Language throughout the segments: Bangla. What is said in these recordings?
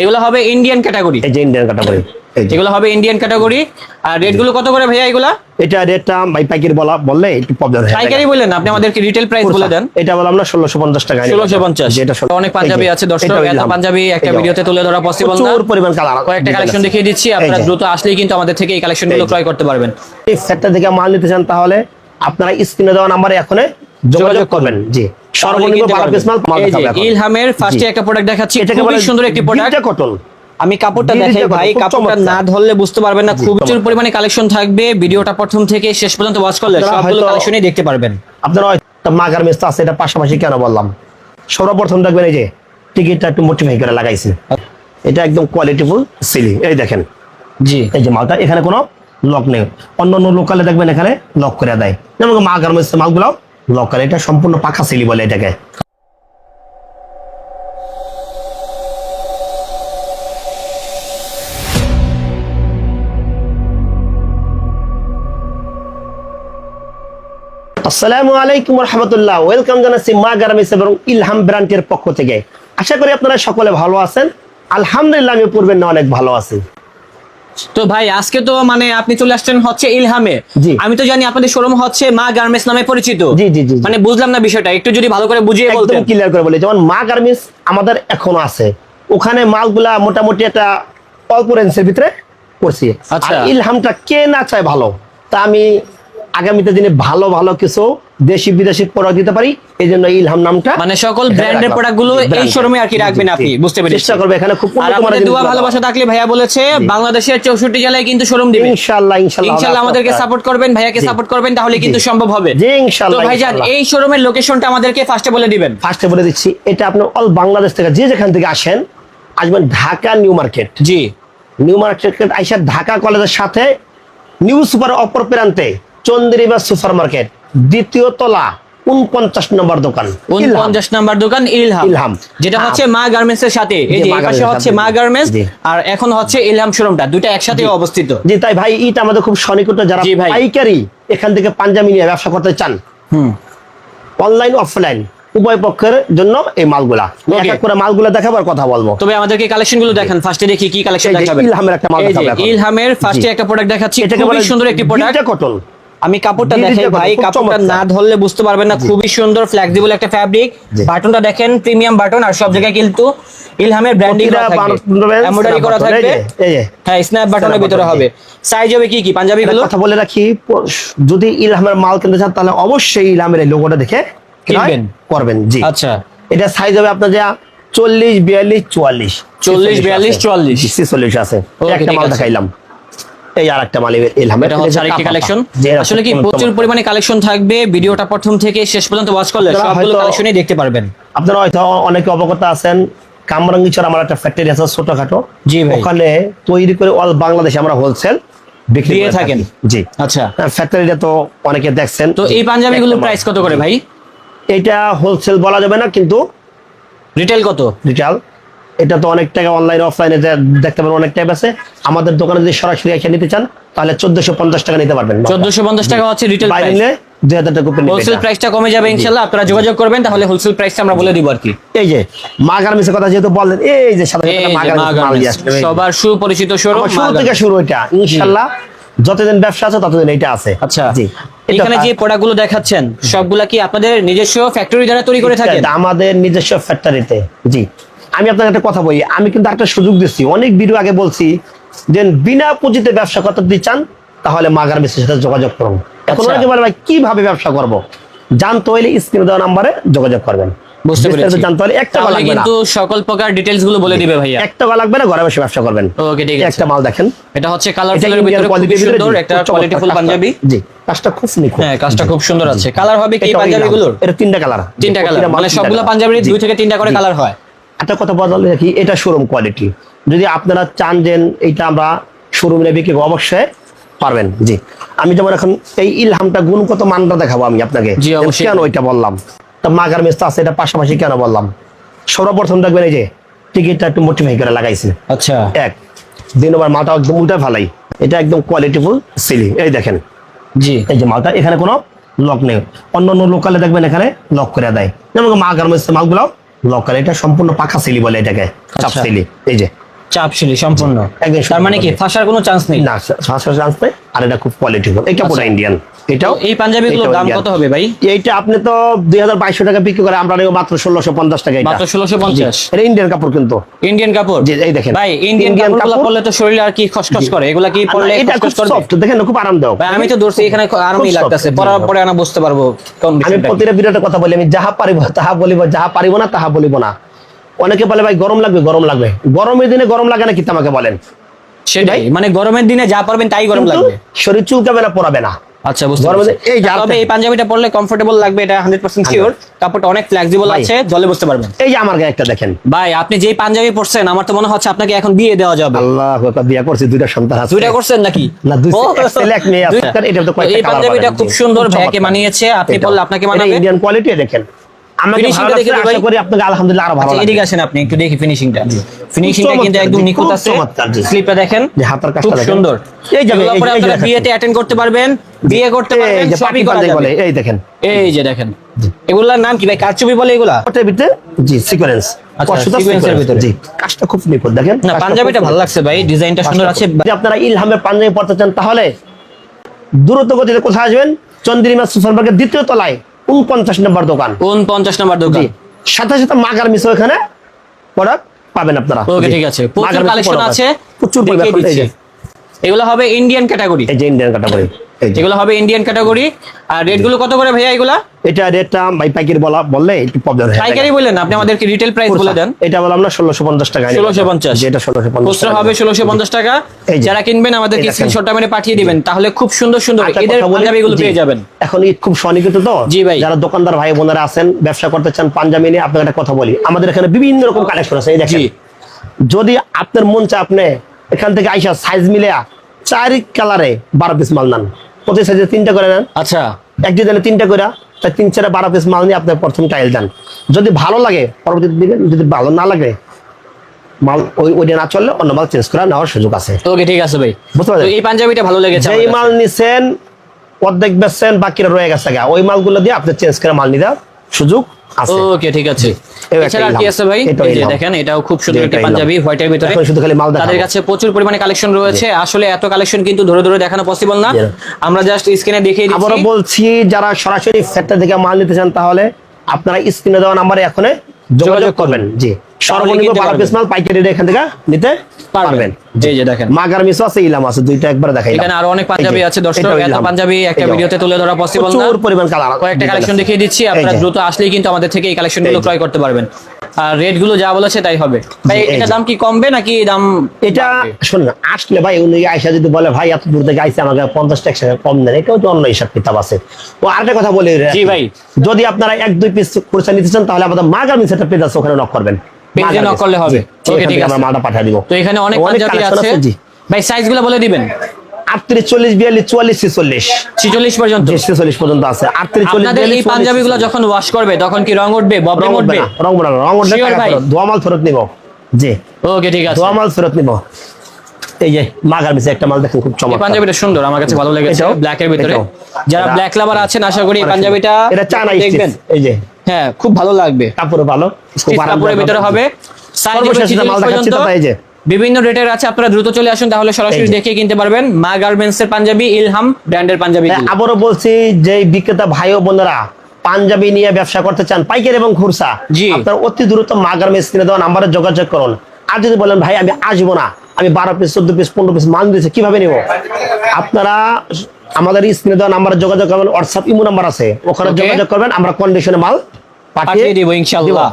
এগুলো হবে ইন্ডিয়ান ক্যাটাগরি এই যে ইন্ডিয়ান ক্যাটাগরি এগুলো হবে ইন্ডিয়ান ক্যাটাগরি আর রেটগুলো কত করে ভাইয়া এগুলা? এটা রেটটা ভাই পাইকারি বলা বললে একটু প্রবলেম হয় পাইকারি বললেন আপনি আমাদেরকে রিটেল প্রাইস বলে দেন। এটা বললাম না ষোলোশো পঞ্চাশ টাকা। ষোলোশো পঞ্চাশ। যেটা অনেক পাঞ্জাবি আছে দর্শক এত পাঞ্জাবি একটা ভিডিওতে তুলে ধরা পসিবল না। প্রচুর পরিমাণ কালার কয়েকটা কালেকশন দেখিয়ে দিচ্ছি আপনারা দ্রুত আসলেই কিন্তু আমাদের থেকে এই কালেকশনগুলো ক্রয় করতে পারবেন। এই সেটটা থেকে মাল নিতে চান তাহলে আপনারা স্ক্রিনে দেওয়া নাম্বারে এখনই যোগাযোগ করবেন। জি। সর্বনিম্ন। পিস মাল। ইলহামের ফার্স্টে একটা প্রোডাক্ট দেখাচ্ছি খুবই সুন্দর একটি প্রোডাক্ট কটন আমি কাপড়টা দেখাই ভাই কাপড়টা না ধরলে বুঝতে পারবেন না খুব প্রচুর পরিমাণে কালেকশন থাকবে। ভিডিওটা প্রথম থেকে শেষ পর্যন্ত ওয়াচ করলে সবগুলো কালেকশনই দেখতে পারবেন। আপনারা হয়তো মাগার মিস্তা আছে এটা পাশাপাশি কেন বললাম? সর্বপ্রথম দেখবেন এই যে টিকিটটা একটু মোটিফাই করে লাগাইছে। এটা একদম কোয়ালিটিফুল সিলি এই দেখেন। জি। এই যে মালটা এখানে কোনো লক নেই। অন্য অন্য লোকালে দেখবেন এখানে লক করে দেয়। যেমন মা গার্মেন্টস মালগুলো লক করে এটা সম্পূর্ণ পাখা সিলি বলে এটাকে। আসসালামু আলাইকুম রহমতুল্লাহ। ওয়েলকাম জানাচ্ছি মা গার্মেন্টস এবং ইলহাম ব্র্যান্ডের পক্ষ থেকে। আশা করি আপনারা সকলে ভালো আছেন। আলহামদুলিল্লাহ, আমি পূর্বের না অনেক ভালো আছি। তো ভাই আজকে তো মানে আপনি চলে আসছেন হচ্ছে ইলহামে। আমি তো জানি আপনাদের শোরুম হচ্ছে মা গার্মেন্টস নামে পরিচিত। জি, জি, জি, জি। মানে বুঝলাম না বিষয়টা একটু যদি ভালো করে বুঝিয়ে একদম বলতেন। ক্লিয়ার করে বলি যেমন মা গার্মেন্টস আমাদের এখনও আছে। ওখানে মালগুলা মোটামুটি একটা অল্প রেঞ্জের ভিতরে পড়ছে। আচ্ছা। আর ইলহামটা কে না চায় ভালো তা আমি আগামীতে দিনে ভালো ভালো কিছু দেশি বিদেশি প্রোডাক্ট দিতে পারি। এই জন্য ইলহাম নামটা মানে সকল ব্র্যান্ডের। প্রোডাক্টগুলো এই। শোরুমে আর কি রাখবেন আপনি? বুঝতে পেরেছি। চেষ্টা করবে এখানে খুব আর উন্নত দোয়া ভালোবাসা থাকলে ভাইয়া বলেছে বাংলাদেশের চৌষট্টি জেলায় কিন্তু শোরুম দিবে। ইনশাআল্লাহ ইনশাআল্লাহ ইনশাল্লাহ আমাদেরকে সাপোর্ট করবেন ভাইয়াকে সাপোর্ট করবেন তাহলে কিন্তু সম্ভব হবে। জি তো ভাইজান এই শোরুমের লোকেশনটা আমাদেরকে ফার্স্টে বলে দিবেন। ফার্স্টে বলে দিচ্ছি এটা আপনি অল বাংলাদেশ থেকে যে যেখান থেকে আসেন আসবেন ঢাকা নিউ মার্কেট। জি। নিউ মার্কেট আইসা ঢাকা কলেজের সাথে নিউ সুপার অপর প্রান্তে। চন্দ্রিমা সুপার মার্কেট দ্বিতীয় তলা উনপঞ্চাশ নম্বর দোকান উনপঞ্চাশ নাম্বার দোকান ইলহাম। ইলহাম। যেটা হ্যাঁ। হচ্ছে মা গার্মেন্টস এর সাথে এই যে পাশে হচ্ছে মা গার্মেন্টস আর এখন হচ্ছে ইলহাম শোরুমটা দুইটা একসাথে অবস্থিত। জি তাই ভাই ইট আমাদের খুব সনিকট যারা পাইকারি এখান থেকে পাঞ্জাবি নিয়ে ব্যবসা করতে চান হুম। অনলাইন অফলাইন উভয় পক্ষের জন্য এই মালগুলা। এক এক করে মালগুলা দেখাবার কথা বলব। তবে আমাদেরকে কালেকশনগুলো দেখেন ফার্স্টে দেখি কি কালেকশন দেখাবেন। ইলহামের একটা মাল দেখাবো ইলহামের ফার্স্টে একটা প্রোডাক্ট দেখাচ্ছি বলে সুন্দর একটি প্রোডাক্ট কটন আমি কাপড়টা দেখাই ভাই কাপড়টা না ধরলে বুঝতে পারবেন না খুবই সুন্দর ফ্লেক্সিবল একটা ফ্যাব্রিক বাটনটা দেখেন প্রিমিয়াম বাটন আর সব জায়গায় কিন্তু ইলহামের ব্র্যান্ডিং করা থাকবে। এমব্রয়ডারি করা থাকবে। হ্যাঁ স্ন্যাপ বাটনের ভিতরে হবে। সাইজ হবে কি কি পাঞ্জাবি গুলো কথা বলে রাখি যদি ইলহামের মাল কিনতে চান তাহলে অবশ্যই ইলহামের এই লোগোটা দেখে কিনবেন। করবেন জি। আচ্ছা। এটা সাইজ হবে আপনার যা চল্লিশ বিয়াল্লিশ চুয়াল্লিশ। 40, 42, 44 ছিচল্লিশ আছে। একটা মাল দেখাইলাম। এই আর একটা মাল ইলহামের এটা হচ্ছে আরেকটি কালেকশন আসলে কি প্রচুর পরিমাণে কালেকশন থাকবে ভিডিওটা প্রথম থেকে শেষ পর্যন্ত ওয়াচ করলে সবগুলো কালেকশনই দেখতে পারবেন। আপনারা হয়তো অনেকে অবগত আছেন কামরাঙ্গিচর আমার একটা ফ্যাক্টরি আছে ছোটখাটো। জি ভাই। ওখানে তৈরি করে অল বাংলাদেশে আমরা হোলসেল বিক্রি করে থাকেন। জি। আচ্ছা। ফ্যাক্টরিটা তো অনেকে দেখছেন। তো এই পাঞ্জাবিগুলোর প্রাইস কত করে ভাই? এটা হোলসেল বলা যাবে না কিন্তু রিটেল কত? রিটাল এটা তো অনেক টাকা অনলাইন অফলাইনে দেখতে পারেন অনেক টাইপ আছে। আমাদের দোকানে যদি সরাসরি এসে নিতে চান তাহলে চোদ্দশো পঞ্চাশ টাকা নিতে পারবেন। চোদ্দশো পঞ্চাশ টাকা হচ্ছে রিটেল বাইরে দুই হাজার টাকা হোলসেল প্রাইসটা কমে যাবে ইনশাল্লাহ। আপনারা যোগাযোগ করবেন তাহলে হোলসেল প্রাইসটা আমরা বলে দিব আর কি। এই যে মা গার্মেন্টসের কথা যেহেতু বললেন এই যে। সবার সুপরিচিত শোরুম শুরু থেকে শুরু এটা ইনশাল্লাহ। যতদিন ব্যবসা আছে ততদিন এটা আছে। আচ্ছা। জি। এখানে যে প্রোডাক্টগুলো দেখাচ্ছেন সবগুলা কি আপনাদের নিজস্ব ফ্যাক্টরি দ্বারা তৈরি করে থাকেন? আমাদের নিজস্ব ফ্যাক্টরিতে জি। আমি আপনাকে একটা কথা বলি আমি কিন্তু একটা সুযোগ দিচ্ছি। অনেক ভিডিও আগে বলছি যে বিনা পুঁজিতে ব্যবসা করতে যদি চান তাহলে মাগার মেসের সাথে যোগাযোগ করুন। এখন আচ্ছা। অনেকে বলে ভাই কীভাবে ব্যবসা করব? জানতে হলে স্ক্রিনে দেওয়া নাম্বারে যোগাযোগ করবেন। বুঝতে পেরেছি। জানতে হলে একটা তাহলে কিন্তু সকল প্রকার ডিটেইলসগুলো বলে দিবে ভাইয়া। এক টাকা লাগবে না ঘরে বসে ব্যবসা করবেন। ওকে ঠিক আছে। একটা মাল দেখেন। এটা হচ্ছে ভিতরে সুন্দর একটা চমৎকার পাঞ্জাবি। জি কাজটা খুব নিখুঁত হ্যাঁ কাজটা খুব সুন্দর আছে। কালার হবে কি পাঞ্জাবিগুলোর? এটা তিনটা কালার তিনটা কালার মানে সবগুলো পাঞ্জাবির দুই থেকে তিনটা করে কালার হয়। একটা কথা বদলে রাখি এটা শোরুম কোয়ালিটি যদি আপনারা চান যে এইটা আমরা শোরুমে বিক্রি অবশ্যই পারবেন। জি। আমি যেমন এখন এই ইলহামটা গুণগত মানটা দেখাবো আমি আপনাকে। কেন ওইটা বললাম? তা মাগার মেস্তা আছে এটা পাশাপাশি কেন বললাম? সর্বপ্রথম দেখবেন এই যে টিকিটটা একটু মোটিফাই করে লাগাইছে। আচ্ছা। এক দুই নম্বর মালটা একদম উল্টা ফালাই। এটা একদম কোয়ালিটিফুল সিলি এই দেখেন। জি। এই যে মালটা এখানে কোনো লক নেই। অন্য অন্য লোকালে দেখবেন এখানে লক করে দেয়। যেমন মা গার্মেন্টস মালগুলো লক করে এটা সম্পূর্ণ পাখা সিলি বলে এটাকে চাপ আচ্ছা। সিলি এই যে চাপ সিলি সম্পূর্ণ তার মানে কি। ফাঁসার কোনো চান্স নেই না ফাঁসার চান্স নেই আর এটা খুব কোয়ালিটি এটা পুরো। ইন্ডিয়ান এটাও? এই পাঞ্জাবিগুলোর দাম কত হবে ভাই? এইটা আপনি তো টাকা বিক্রি করে আমরা মাত্র ষোলোশো পঞ্চাশ টাকা এটা মাত্র ইন্ডিয়ান কাপড় কিন্তু। ইন্ডিয়ান কাপড়? জি, এই দেখেন। ভাই ইন্ডিয়ান। পরলে তো শরীরে আর কি খসখস করে? এগুলা কি পরলে এটা খুব খসখস করবে? সফট দেখেন খুব আরামদায়ক। ভাই আমি তো এখানে আরামই লাগতেছে। পরার পরে আমি বুঝতে পারব আমি প্রতিটা ভিডিওতে কথা বলি আমি যাহা পারিব তাহা বলিব যাহা পারিব না তাহা বলিব না। অনেকে বলে ভাই গরম লাগবে গরম লাগবে। গরমের দিনে গরম লাগে না কি আমাকে বলেন? সেটাই মানে গরমের দিনে যা পারবেন তাই গরম লাগবে। শরীর চুলকাবে না পড়াবে না। আচ্ছা বুঝতে পারছি। এই তবে এই পাঞ্জাবিটা পরলে কমফোর্টেবল লাগবে এটা হান্ড্রেড পার্সেন্ট শিওর কাপড়টা অনেক ফ্লেক্সিবল আছে জলে বসতে পারবেন। এই যে আমার গায়ে একটা দেখেন। ভাই আপনি যেই পাঞ্জাবি পরছেন আমার তো মনে হচ্ছে আপনাকে এখন বিয়ে দেওয়া যাবে। আল্লাহ আকবার, বিয়ে করছি দুইটা সন্তান আছে। দুইটা করছেন নাকি? না, দুই- ও, ছেলে, এক মেয়ে আছে। এটা তো কয়েকটা এই পাঞ্জাবিটা খুব সুন্দর মানিয়েছে আপনি পরলে আপনাকে মানাবে ইন্ডিয়ান কোয়ালিটি দেখেন। আমাকে ভালো লাগছে। আশা করি আপনাকে আলহামদুলিল্লাহ আরও ভালো আচ্ছা এদিকে আসেন আপনি একটু দেখি ফিনিশিংটা ফিনিশিংটা কিন্তু একদম নিখুঁত আছে। স্লিপটা দেখেন যে হাতের কাজটা খুব সুন্দর। এই যে আপনারা বিয়েতে অ্যাটেন্ড করতে পারবেন। বিয়ে করতে এই পারবেন সবই করা যাবে। এই দেখেন। এই যে দেখেন। এগুলার নাম কি ভাই? কারচুপি বলে এগুলা? ওটার ভিতরে? জি সিকোয়েন্স আচ্ছা। কাজটা খুব নিখুঁত দেখেন। না পাঞ্জাবিটা ভালো লাগছে ভাই ডিজাইনটা সুন্দর আছে আপনারা ইলহামের পাঞ্জাবি পড়তে চান তাহলে দ্রুত গতিতে কোথায় আসবেন? চন্দ্রিমা সুপার মার্কেট দ্বিতীয় তলায় উনপঞ্চাশ নম্বর দোকান। নাম্বার দোকান। সাথে সাথে মাগার মিশো এখানে প্রোডাক্ট পাবেন আপনারা। ওকে ঠিক আছে। প্রচুর কালেকশন আছে প্রচুর এগুলো হবে ইন্ডিয়ান ক্যাটাগরি এই যে ইন্ডিয়ান ক্যাটাগরি এগুলো হবে ইন্ডিয়ান ক্যাটাগরি আর রেটগুলো কত করে ভাইয়া এগুলা? এটা রেটটা ভাই পাইকারি বলা বললে একটু প্রবলেম হয় পাইকারি বললেন আপনি আমাদেরকে রিটেল প্রাইস বলে দেন। এটা বললাম না ষোলোশো পঞ্চাশ টাকা 1650 যেটা ষোলোশো পঞ্চাশ খুচরা হবে ষোলোশো পঞ্চাশ টাকা। যারা কিনবেন আমাদেরকে এই দেখেন। স্ক্রিনশটটা মেরে পাঠিয়ে দিবেন তাহলে খুব সুন্দর সুন্দর এদের পাঞ্জাবিগুলো পেয়ে যাবেন। এখন ঈদ খুব সনিকৃত তো। জি ভাই। যারা দোকানদার ভাই বোনেরা আছেন ব্যবসা করতে চান পাঞ্জাবি নিয়ে আপনাকে একটা কথা বলি। আমাদের এখানে বিভিন্ন রকম কালেকশন আছে এই দেখেন। যদি আপনার মন চায় আপনি এখান থেকে আইসা সাইজ মিলে চার কালারে বারো পিস মাল নেন। প্রতি সাইজে তিনটা করে নেন। আচ্ছা। এক ডিজাইনে তিনটা করে তাই তিন চারে বারো পিস মাল নিয়ে আপনার প্রথম টাইল দেন যদি ভালো লাগে পরবর্তীতে দিবেন যদি ভালো না লাগে মাল ওই ওইটা না চললে অন্য মাল চেঞ্জ করা নেওয়ার সুযোগ আছে। ওকে ঠিক আছে ভাই। বুঝতে পারছেন এই পাঞ্জাবিটা ভালো লেগেছে এই মাল নিছেন অর্ধেক বেচছেন বাকিরা রয়ে গেছে ওই মালগুলো দিয়ে আপনি চেঞ্জ করে মাল নিতে সুযোগ ওকে ঠিক আছে। এছাড়া কি আছে ভাই? এই যে দেখেন এটাও খুব সুন্দর একটা পাঞ্জাবি হোয়াইটের ভিতরে। শুধু খালি মাল দেখা তাদের কাছে প্রচুর পরিমাণে কালেকশন রয়েছে। আসলে এত কালেকশন কিন্তু ধরে ধরে দেখানো পসিবল না। আমরা জাস্ট স্ক্রিনে দেখিয়ে দিচ্ছি। দিচ্ছি বলছি যারা সরাসরি সেটটা থেকে মাল নিতে চান তাহলে আপনারা স্ক্রিনে দেওয়া নম্বরে এখন যোগাযোগ করবেন। জি। সর্বনিম্ন কিনতে বারো পারবেন। পিস মাল পাইকারি রেটে এখান থেকে নিতে পারবেন। পারবেন। এই দেখেন। মাগার মিশো আছে ইলাম আছে দুইটা একবার দেখাই এখানে আরও অনেক পাঞ্জাবি আছে দর্শক এত পাঞ্জাবি একটা ভিডিওতে তুলে ধরা পসিবল না। প্রচুর পরিমাণ কালার কয়েকটা কালেকশন দেখিয়ে দিচ্ছি আপনারা দ্রুত আসলেই কিন্তু আমাদের থেকে এই কালেকশনগুলো ক্রয় করতে পারবেন। আর রেটগুলো যা বলেছে তাই হবে। ভাই এটা দাম কি কমবে নাকি দাম এটা বাড়বে? শোন না আসলে ভাই উনি আয়সা যদি বলে ভাই এত দূর থেকে আইসে আমাকে পঞ্চাশ টাকা কম দেন। এটাও তো অন্য হিসাব কিতাব আছে। ও আরেকটা কথা বলি জি ভাই। যদি আপনারা এক দুই পিস কুরসা নিতে চান তাহলে আমাদের মাগামি সেটা পেজ আছে ওখানে নক করবেন। Knock miss. করলে হবে। এখান ঠিক আছে। আমরা মালটা পাঠিয়ে দিব। তো এখানে অনেক পাঞ্জাবি আছে। ভাই সাইজগুলো বলে দিবেন। আটত্রিশ চল্লিশ বিয়াল্লিশ চুয়াল্লিশ ছেচল্লিশ। ছিচল্লিশ পর্যন্ত। জি ছেচল্লিশ পর্যন্ত আছে। আটত্রিশ চল্লিশ আপনাদের এই পাঞ্জাবি গুলো যখন ওয়াশ করবে তখন কি রং উঠবে? রং ববলিং উঠবে উঠবে? রং উঠবে রং। ফেরত দোয়া মাল ফেরত নিব। জি। ওকে ঠিক আছে। দোয়া মাল ফেরত নিব। এই যে মাগার মিশে একটা মাল দেখেন খুব চমৎকার। পাঞ্জাবিটা সুন্দর আমার কাছে ভালো লেগেছে? ব্ল্যাক এর ভিতরে। যারা ব্ল্যাক লাভার আছেন আশা করি এই পাঞ্জাবিটা এটা চায়না দেখবেন। এই যে। হ্যাঁ খুব ভালো লাগবে। কাপড় ভালো কাপড়ের ভিতরে হবে। সাইজ হবে সর্বশেষ যে 46 মাল দেখাচ্ছি পর্যন্ত যে। বিভিন্ন রেটের আছে আপনারা দ্রুত চলে আসুন তাহলে সরাসরি দেখে কিনতে পারবেন। মা গার্মেন্টস এর পাঞ্জাবি ইলহাম ব্র্যান্ডের পাঞ্জাবি। হ্যাঁ, আবারও বলছি যে বিক্রেতা ভাই ও বোনেরা পাঞ্জাবি নিয়ে ব্যবসা করতে চান পাইকারি এবং খুরসা জি। আপনার অতি দ্রুত মাগার কিনে দেওয়া নাম্বারে যোগাযোগ করুন। আর যদি বলেন ভাই আমি আসব না আমি বারো পিস চোদ্দ পিস পনেরো পিস মাল দিয়েছি কীভাবে নিব? আপনারা আমাদের স্ক্রিনে দেওয়া নাম্বারে যোগাযোগ করবেন হোয়াটসঅ্যাপ ইমো নাম্বার আছে। ওখানে যোগাযোগ করবেন আমরা কন্ডিশনে মাল পাঠিয়ে দিব ইনশাআল্লাহ।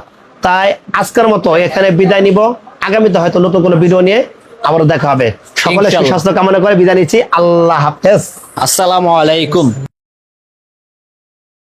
তাই আজকের মতো এখানে বিদায় নিব। আগামীতে হয়তো নতুন কোনো ভিডিও নিয়ে আবার দেখা হবে। সকলে। সুস্বাস্থ্য কামনা করে বিদায় নিচ্ছি। আল্লাহ হাফেজ। আসসালামু আলাইকুম।